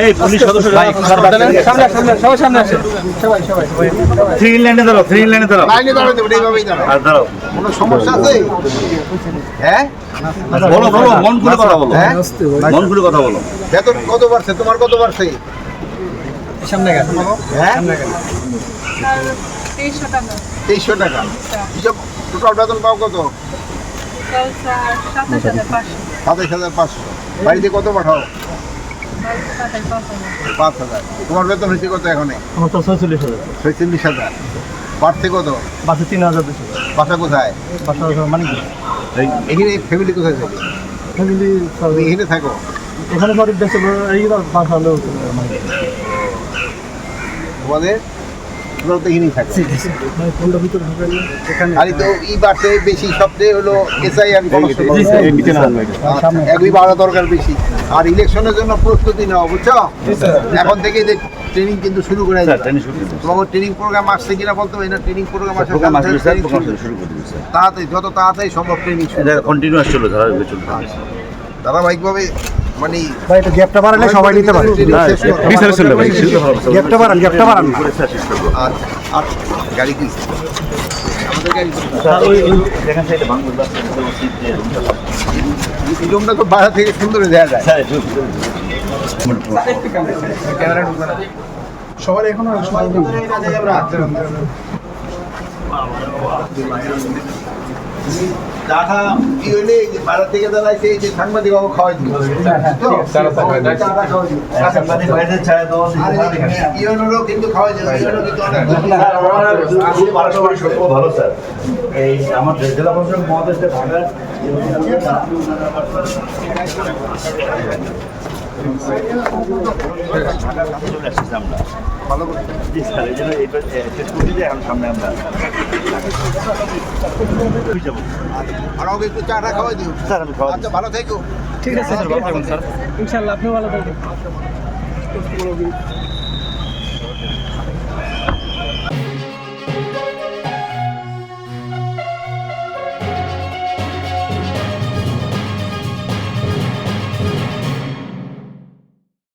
এই পুলিশ সদস্য সামনে সামনে সবাই সামনে আসে সবাই সবাই থ্রি লাইনে দাঁড়াও থ্রি লাইনে দাঁড়াও। লাইনে দাঁড়াতে হবে এইভাবেই দাঁড়াও। আর দাঁড়াও। কোনো সমস্যা আছে? হ্যাঁ? বলো বলো মন খুলে কথা বলো। হ্যাঁ? মন খুলে কথা বলো। বেতন কত বাড়ছে তোমার কত বাড়ছে? সামনে গেছে হ্যাঁ? তেইশশো টাকা তেইশশো টাকা। হিসাব টোটাল বেতন পাও কত? সাতাশ হাজার পাঁচশো। সাতাইশ হাজার পাঁচশো। বাড়িতে কত পাঠাও? পাঁচ হাজার। পাঁচ তোমার বেতন হয়েছে কত এখানে আমার তো ছয়চল্লিশ হাজার। ছয়চল্লিশ হাজার। বাড়ছে কত? বাসে তিন হাজার দুশো। বাসা কোথায়? বাসা মানে কি এখানে ফ্যামিলি কোথায় থাকে? ফ্যামিলি এখানে থাকো? এখানে বাড়ির দেশে এই বাসা হলেও মানে তোমাদের? তোমরা তো এখানেই তো ই বাড়তে বেশি সবচেয়ে হলো এসআই আর সামনে একই বাড়া দরকার বেশি। আর ইলেকশনের জন্য প্রস্তুতি নেওয়া বুঝছ? এখন থেকে যে ট্রেনিং কিন্তু শুরু করে স্যার ট্রেনিং শুরু করে দিন তোমাকে ট্রেনিং প্রোগ্রাম আসছে কিনা বলতে হবে না ট্রেনিং প্রোগ্রাম আসছে প্রোগ্রাম আসবে স্যার শুরু। শুরু করে দিন তাড়াতাড়ি যত তাড়াতাড়ি সম্ভব ট্রেনিং কন্টিনিউয়াস চলবে চলবে। ধারাবাহিকভাবে মানে ভাই এটা গ্যাপটা বাড়ালে সবাই নিতে পারে। গ্যাপটা বাড়ান গ্যাপটা বাড়ান করব আচ্ছা আচ্ছা গাড়ি কি আমাদের গাড়ি স্যার ওই ওই দেখেন সাইডে বাংলা এই রুমটা তো বাইরে থেকে সুন্দর দেখা যায়। স্যার একটু সবার এখন টাকা কি হইলে এই থেকে দাঁড়াইছে এই যে সাংবাদিক বাবু খাওয়াই দিল ইউনোরও কিন্তু খাওয়াই দিল কিন্তু ভালো স্যার এই আমার জেলা প্রশাসক মহাদেশে ঢাকার ভালো করে জি স্যার এই জন্য এখন সামনে আমরা যাব একটু চাটা খাওয়াই দিও। স্যার আমি খাওয়া আচ্ছা ভালো থেকো। ঠিক আছে স্যার ইনশাআল্লাহ আপনি ভালো থাকবেন।